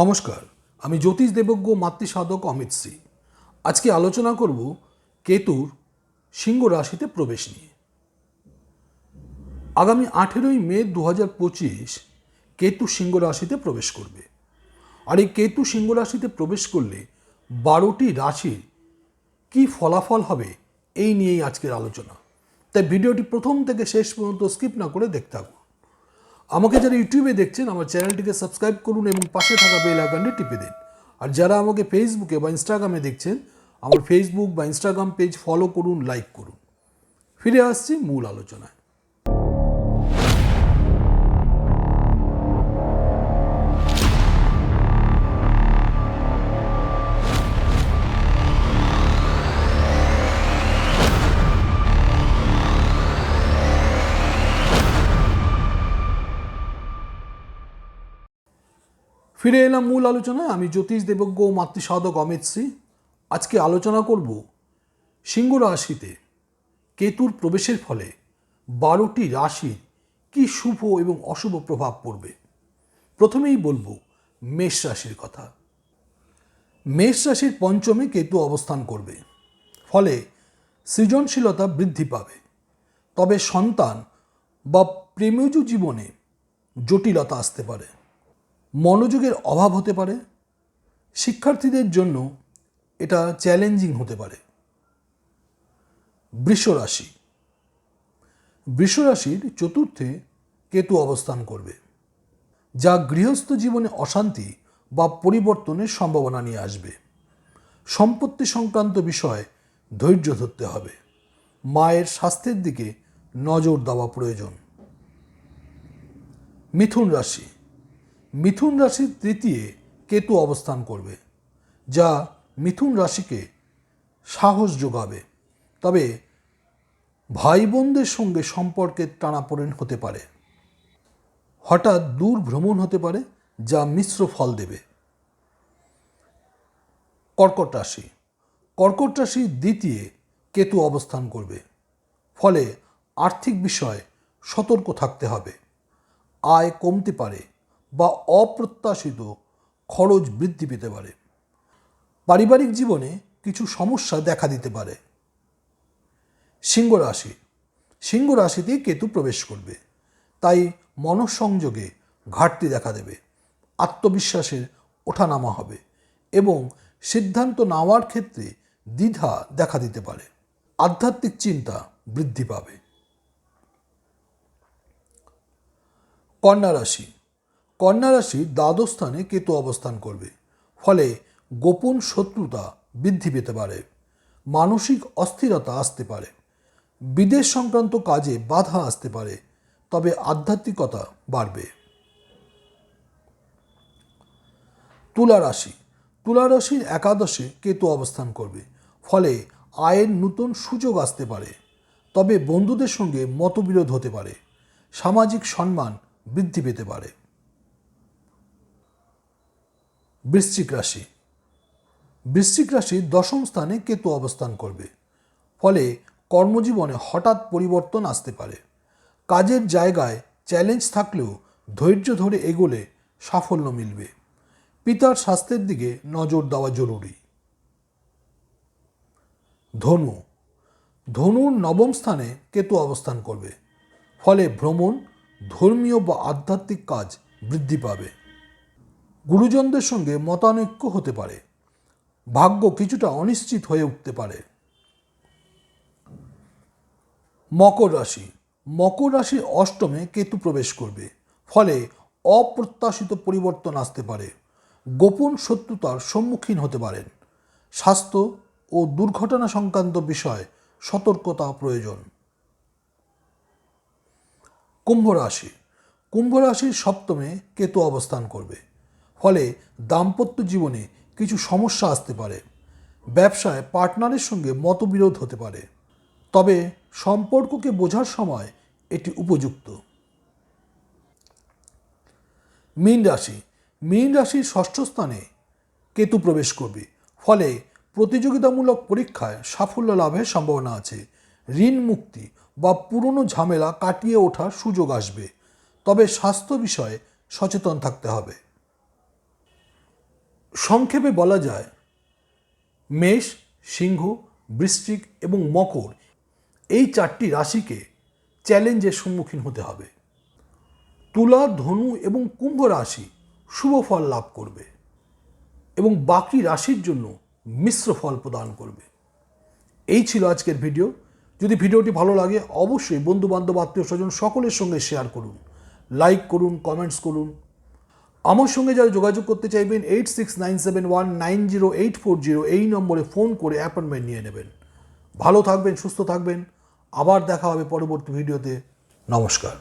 নমস্কার, আমি জ্যোতিষ দেবজ্ঞ মাতৃসাধক অমিত সিং আজকে আলোচনা করব কেতুর সিংহ রাশিতে প্রবেশ নিয়ে। আগামী আঠেরোই মে দু হাজার পঁচিশ কেতু সিংহ রাশিতে প্রবেশ করবে। আর এই কেতু সিংহ রাশিতে প্রবেশ করলে বারোটি রাশির কি ফলাফল হবে, এই নিয়েই আজকের আলোচনা। তাই ভিডিওটি প্রথম থেকে শেষ পর্যন্ত স্কিপ না করে দেখতে থাকুন। আমাকে যারা ইউটিউবে দেখছেন, আমার চ্যানেলটিকে সাবস্ক্রাইব করুন এবং পাশে থাকা বেল আইকনটি টিপে দিন। আর যারা আমাকে ফেসবুকে বা ইনস্টাগ্রামে দেখছেন, আমার ফেসবুক বা ইনস্টাগ্রাম পেজ ফলো করুন, লাইক করুন। ফিরে আসছি মূল আলোচনায়। ফিরে এলাম মূল আলোচনায়। আমি জ্যোতিষ দেবজ্ঞ ও মাতৃসাধক অমিত সিং আজকে আলোচনা করব সিংহ রাশিতে কেতুর প্রবেশের ফলে বারোটি রাশির কি শুভ এবং অশুভ প্রভাব পড়বে। প্রথমেই বলব মেষ রাশির কথা। মেষ রাশির পঞ্চমে কেতু অবস্থান করবে। ফলে সৃজনশীলতা বৃদ্ধি পাবে। তবে সন্তান বা প্রেমজ জীবনে জটিলতা আসতে পারে। মনোযোগের অভাব হতে পারে। শিক্ষার্থীদের জন্য এটা চ্যালেঞ্জিং হতে পারে। বৃষরাশি বৃষরাশির চতুর্থে কেতু অবস্থান করবে। যা গৃহস্থ জীবনে অশান্তি বা পরিবর্তনের সম্ভাবনা নিয়ে আসবে। সম্পত্তি সংক্রান্ত বিষয়ে ধৈর্য ধরতে হবে। মায়ের স্বাস্থ্যের দিকে নজর দেওয়া প্রয়োজন। মিথুন রাশি। মিথুন রাশির তৃতীয় কেতু অবস্থান করবে, যা মিথুন রাশিকে সাহস যোগাবে। তবে ভাই বোনদের সঙ্গে সম্পর্কের টানাপোড়েন হতে পারে। হঠাৎ দূর ভ্রমণ হতে পারে, যা মিশ্র ফল দেবে। কর্কট রাশি। কর্কট রাশি দ্বিতীয় কেতু অবস্থান করবে। ফলে আর্থিক বিষয়ে সতর্ক থাকতে হবে। আয় কমতে পারে। বা অপ্রত্যাশিত খরচ বৃদ্ধি পেতে পারে। পারিবারিক জীবনে কিছু সমস্যা দেখা দিতে পারে। সিংহ রাশি। সিংহ কেতু প্রবেশ করবে, তাই মনঃসংযোগে ঘাটতি দেখা দেবে, আত্মবিশ্বাসের ওঠানামা হবে এবং সিদ্ধান্ত নেওয়ার ক্ষেত্রে দ্বিধা দেখা দিতে পারে। আধ্যাত্মিক চিন্তা বৃদ্ধি পাবে। কন্যা রাশি। কন্যা রাশি দ্বাদশ স্থানে কেতু অবস্থান করবে, ফলে গোপন শত্রুতা বৃদ্ধি পেতে পারে, মানসিক অস্থিরতা আসতে পারে, বিদেশ সংক্রান্ত কাজে বাধা আসতে পারে, তবে আধ্যাত্মিকতা বাড়বে। তুলা রাশি, তুলা রাশির একাদশে কেতু অবস্থান করবে, ফলে আয়ের নতুন সুযোগ আসতে পারে, তবে বন্ধুদের সঙ্গে মতবিরোধ হতে পারে, সামাজিক সম্মান বৃদ্ধি পেতে পারে। বৃশ্চিক রাশি। বৃশ্চিক রাশি দশম স্থানে কেতু অবস্থান করবে, ফলে কর্মজীবনে হঠাৎ পরিবর্তন আসতে পারে। কাজের জায়গায় চ্যালেঞ্জ থাকলেও ধৈর্য ধরে এগোলে সাফল্য মিলবে। পিতার স্বাস্থ্যের দিকে নজর দেওয়া জরুরি। ধনু। ধনুর নবম স্থানে কেতু অবস্থান করবে, ফলে ভ্রমণ, ধর্মীয় বা আধ্যাত্মিক কাজ বৃদ্ধি পাবে। গুরুজনদের সঙ্গে মতানৈক্য হতে পারে। ভাগ্য কিছুটা অনিশ্চিত হয়ে উঠতে পারে। মকর রাশি। মকর রাশির অষ্টমে কেতু প্রবেশ করবে, ফলে অপ্রত্যাশিত পরিবর্তন আসতে পারে। গোপন শত্রুতার সম্মুখীন হতে পারেন। স্বাস্থ্য ও দুর্ঘটনা সংক্রান্ত বিষয়ে সতর্কতা প্রয়োজন। কুম্ভ রাশি। কুম্ভ রাশির সপ্তমে কেতু অবস্থান করবে। ফলে দাম্পত্য জীবনে কিছু সমস্যা আসতে পারে। ব্যবসায় পার্টনারের সঙ্গে মতবিরোধ হতে পারে। তবে সম্পর্ককে বোঝার সময় এটি উপযুক্ত। মীন রাশি। মীন রাশির ষষ্ঠ স্থানে কেতু প্রবেশ করবে। ফলে প্রতিযোগিতামূলক পরীক্ষায় সাফল্য লাভের সম্ভাবনা আছে। ঋণ মুক্তি বা পুরনো ঝামেলা কাটিয়ে ওঠার সুযোগ আসবে। তবে স্বাস্থ্য বিষয়ে সচেতন থাকতে হবে। সংক্ষেপে বলা যায়, মেষ, সিংহ, বৃশ্চিক এবং মকর এই চারটি রাশিকে চ্যালেঞ্জের সম্মুখীন হতে হবে। তুলা, ধনু এবং কুম্ভ রাশি শুভ ফল লাভ করবে এবং বাকি রাশির জন্য মিশ্র ফল প্রদান করবে। এই ছিল আজকের ভিডিও। যদি ভিডিওটি ভালো লাগে, অবশ্যই বন্ধু বান্ধব আত্মীয় স্বজন সকলের সঙ্গে শেয়ার করুন। লাইক করুন, কমেন্টস করুন। আমার সঙ্গে যারা যোগাযোগ করতে চাইবেন eight six nine seven one nine zero eight four zero এই নম্বরে ফোন করে অ্যাপয়েন্টমেন্ট নিয়ে নেবেন। ভালো থাকবেন, সুস্থ থাকবেন। আবার দেখা হবে পরবর্তী ভিডিওতে। নমস্কার।